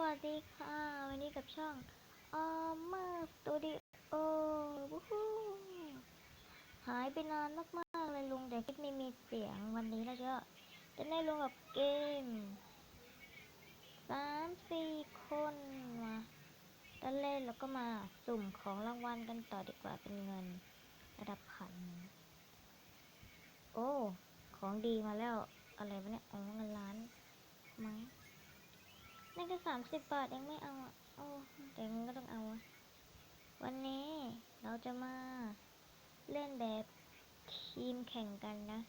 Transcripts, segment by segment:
วัสดีค่ะ วันนี้กับช่องออมมาสตูดิโอวู้ฮู้หายไปนานมากๆเลยลุงแต่คลิปไม่มีเสียงวันนี้เราจะจะได้ลงกับเกมสามสี่คนมาตั้เล่นแล้วก็มาสุ่มของรางวัลกันต่อดีกว่าเป็นเงิน ระดับพัน โอ้ ของดีมาแล้ว อะไรวะเนี่ยอ๋อเงินล้านมั้ง นั่นก็สามสิบบาทเองไม่เอาอะโอ้แต่งั้นก็ต้องเอาอะวันนี้เราจะมาเล่นแบบทีมแข่งกันนะ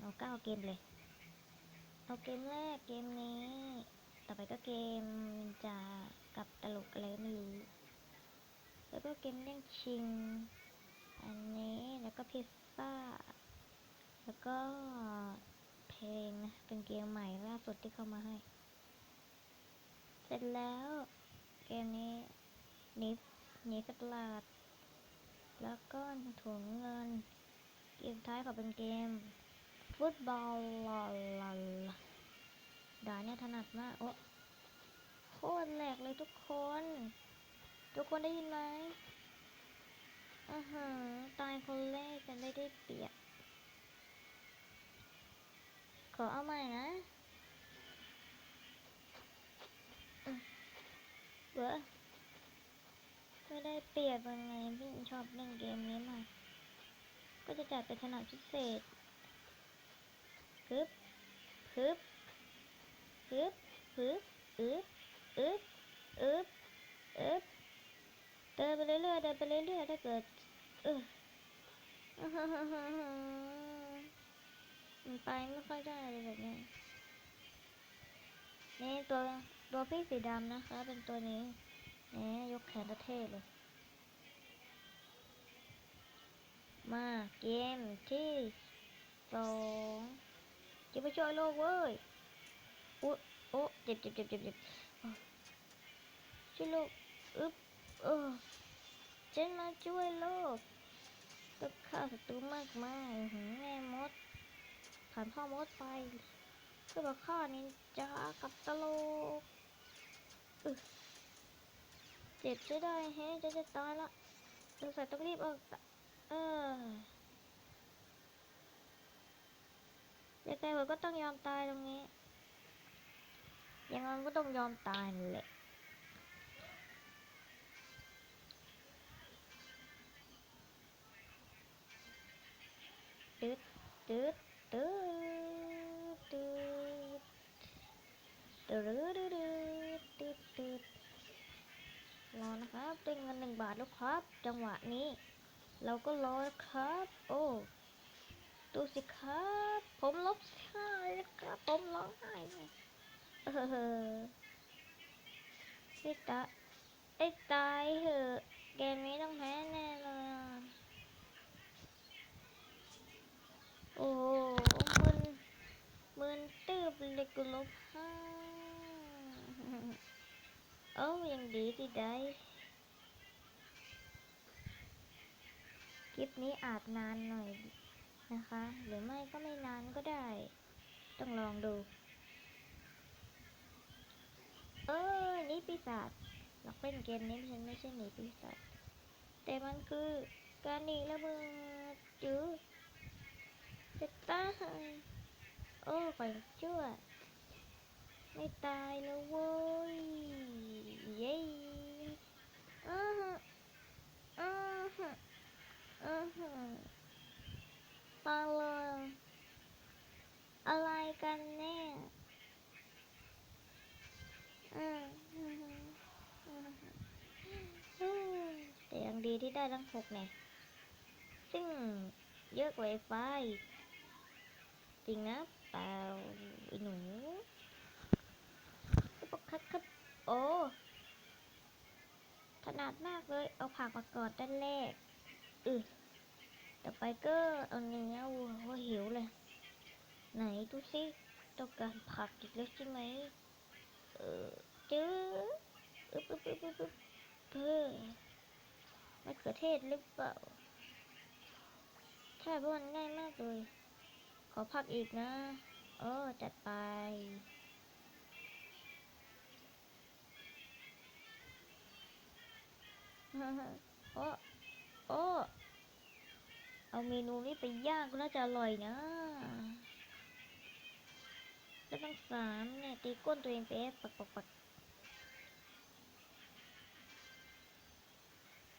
เอาเก้าเกมเลย เอาเกมแรกเกมนี้ ต่อไปก็เกมจากับตลกอะไรไม่รู้แล้วก็เกมเล่นชิง อันนี้แล้วก็พิซซ่า แล้วก็เพลงนะเป็นเกมใหม่ล่าสุดที่เข้ามาให้ สร็จแล้ว เกมนี้หนีหนีสัตว์ประหลาด แล้วก็ถุงเงิน เกมท้ายเขาเป็นเกม ฟุตบอลลอลาลด่าเนี่ยถนัดมาก โอ้โคตรแหลกเลยทุกคน ทุกคนได้ยินไหมอือหือตายคนแรกจะได้ได้เปรียบขอเอาใหม่นะ เบ้อไม่ได้เปรียบยังไงพี่ชอบเล่นเกมนี้มากก็จะจัดเป็นถนัดพิเศษฮึบฮึบฮึบฮึบอึบอึบอึบอึบเดินไปเรื่อยๆเดินไปเรื่อยๆถ้าเกิดเออมันไปไม่ค่อยได้เลยแบบนี้นี่ตัว ตัวพี่สีดำนะคะ เป็นตัวนี้นี่ยกแขนเท่เลย มาเกมที่สองจะไปช่วยโลกเว้ยอุ๊โอ้เจ็บเจ็บเจ็บเจ็บเจ็บช่วยโลกอึ๊บเออฉันมาช่วยโลกต้องฆ่าศัตรูมากมายหืแม่มดผ่านพ่อมดไปเพื่อมาฆ่านินจากับตลก เจ็บจะได้แฮะจะจะตายละสงสัยต้องรีบออกเออยังไงผมก็ต้องยอมตายตรงนี้ยังไงก็ต้องยอมตายแหละตึ๊ดตึ๊ดตึ๊ดตึ๊ดตึ๊ดตึ๊ดตึ๊ดตึ๊ด รอนะครับได้เงินหนึ่งบาทแล้วครับ จังหวะนี้ เราก็รอนะครับ โอ้ดูสิครับ ผมลบไห้นะครับ ผมร้องไห้เลยเออไอ้ตาไอ้ตายเหอะเกมนี้ต้องแพ้แน่เลยโอ้มึนมึนตืบเลยกูลบห้า โอ้ยังดีที่ได้คลิปนี้อาจนานหน่อยนะคะ หรือไม่ก็ไม่นานก็ได้ ต้องลองดู เออนี่ปีศาจหลักเล่นเกมนี้ฉันไม่ใช่หนีปีศาจแต่มันคือการหนีระเบิดจื้อจะตายโอ้ข่อยชั่ว ไม่ตายแล้วเว้ย เย้อ้าฮะอ้าฮะอ้าฮะตายเลอะไรกันเนี่ยอืมอืมอืมอืมแต่ยังดีที่ได้ทั้งหกเนี่ยซึ่งเยอะกว่าไอ้ฟ้าอีกจริงนะเปล่าไอ้หนูครับครับครับโอ้ ถนัดมากเลย เอาผักมากอดด้านแรกอือต่อไปก็เอาเนื้อวัวโอ้หิวเลย ไหนดูสิต้องการผักอีกแล้วใช่ไหมเออเจออึ๊บอึ๊บอึ๊บอึ๊บเพื่อมะเขือเทศหรือเปล่าใช่เพราะมันง่ายมากเลย ขอพักอีกนะเออจัดไป โอ้โอ้เอาเมนูนี้ไปย่างก็น่าจะอร่อยนะแล้วทั้งสามเนี่ยตีก้นตัวเองไปปักปักปัก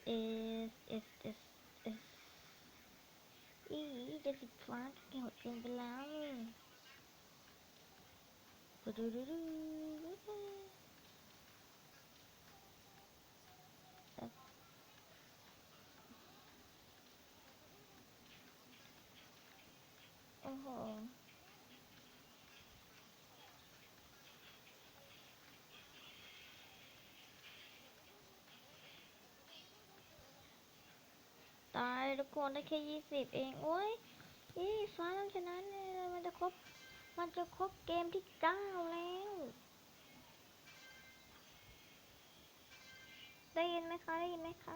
เอสเอสเอสเอสอีเดสิบฟ้าแกหดเกินไปแล้วปะดูดูดูดูดูเอ๊ะโอ้โหตายทุกคนได้แค่ยี่สิบเอง โอ้ยยี่ฟ้าต้องชนะแน่เลยมันจะครบ มันจะครบเกมที่เก้าแล้ว ได้ยินไหมคะ ได้ยินไหมคะ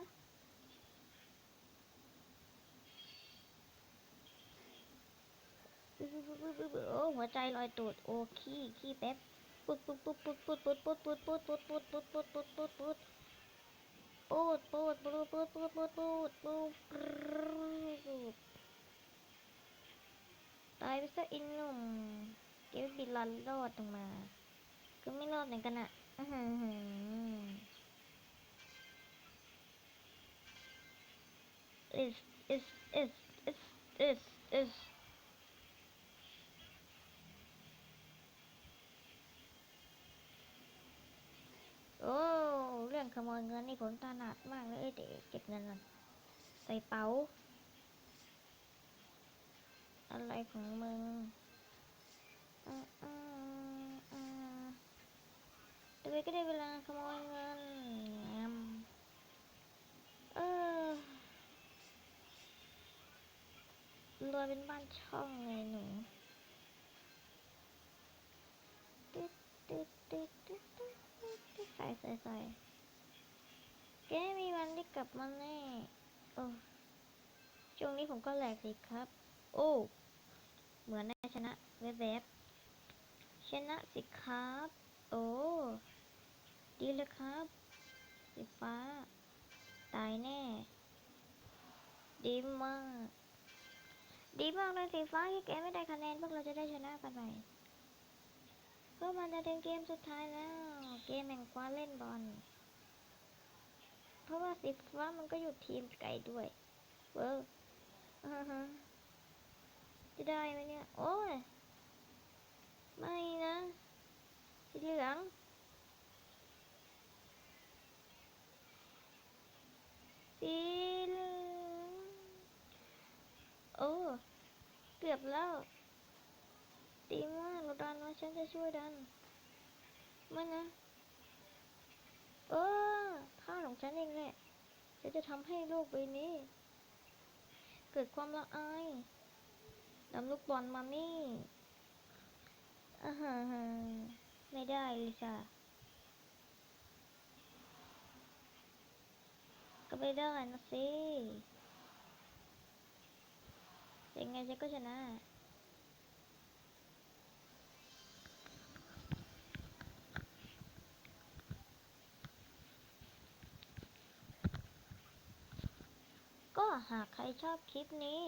โอ้หัวใจลอยตูดโอ้ขี้ขี้แป๊บปุ๊ดปุ๊ดปุ๊ดปุ๊ดปุ๊ดปุ๊ดปุ๊ดปุ๊ดปุ๊ดปุ๊ดปุ๊ดปุ๊ดปุ๊ดปุ๊ดปุ๊ดปุ๊ดปูดปูดปูดปูดปูดปูดปูดปูดปูดตายไปซะอินหนุ่มเก็บบิลลันรอดออกมา ก็ไม่รอดเหมือนกันอะอื้อหือ is is is is is is โอ้ เรื่อง ขโมยเงินนี่ผมถนัดมากเลยเอ้ยเด็กเก็บเงินก่อนใส่เป๋า อะไรของมึงอืมอืมอืมแต่ไปก็ได้เวลาขโมยเงินแอมเออรวยเป็นบ้านช่องเลยหนูตึ๊ดตึ๊ดตึ๊ดตึ๊ดตึ๊ดใส่ใส่ใส่ กลับมาแน่โอ้ช่วงนี้ผมก็แหลกสิครับ โอ้ เหมือนได้ชนะแวบๆชนะสิครับ โอ้ ดีเลยครับ สีฟ้า ตายแน่ ดีมาก ดีมากเลยสีฟ้าที่แกไม่ได้คะแนนพวกเราจะได้ชนะกันไปก็มันจะถึงเกมสุดท้ายแล้ว เกมแห่งความเล่นบอล เพราะว่าสีฟ้ามันก็อยู่ทีมไก่ด้วยเว้ออ่าฮะจะได้ไหมเนี่ย โอ้ย ไม่นะสีเหลืองสีเหลืองโอ้เกือบแล้วดีมากเราดันมาฉันจะช่วยดันไม่นะ เออท่าของฉันเองแหละฉันจะทำให้โลกใบนี้ เกิดความละอายนำลูกบอลมานี่อ่าฮะฮะไม่ได้ลิซ่าก็ไม่ได้นะสิยังไงฉันก็ชนะ หากใครชอบคลิปนี้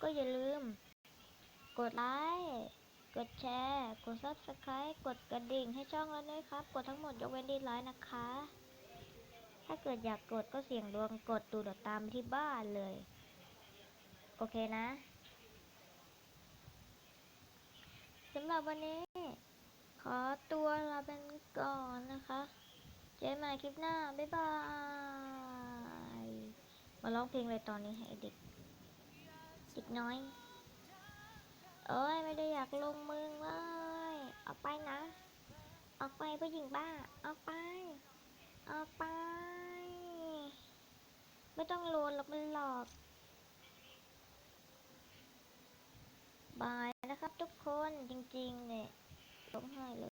ก็อย่าลืม กดไลค์ กดแชร์ กด subscribe กดกระดิ่งให้ช่องเราด้วยครับ กดทั้งหมดยกเว้นดีไลค์นะคะ ถ้าเกิดอยากกดก็เสี่ยงดวงกดดูดตามที่บ้านเลย โอเคนะสำหรับวันนี้ ขอตัวลาเป็นก่อนนะคะ เจอกันใหม่คลิปหน้า บ๊ายบาย มาร้องเพลงเลยตอนนี้ให้เด็ก เด็กน้อย เอ้ยไม่ได้อยากลงมือเลยออกไปนะ ออกไปผู้หญิงบ้า ออกไป ออกไป ไม่ต้องโลนหรอกมันหลอกบายนะครับทุกคนจริงๆเนี่ยร้องไห้เลย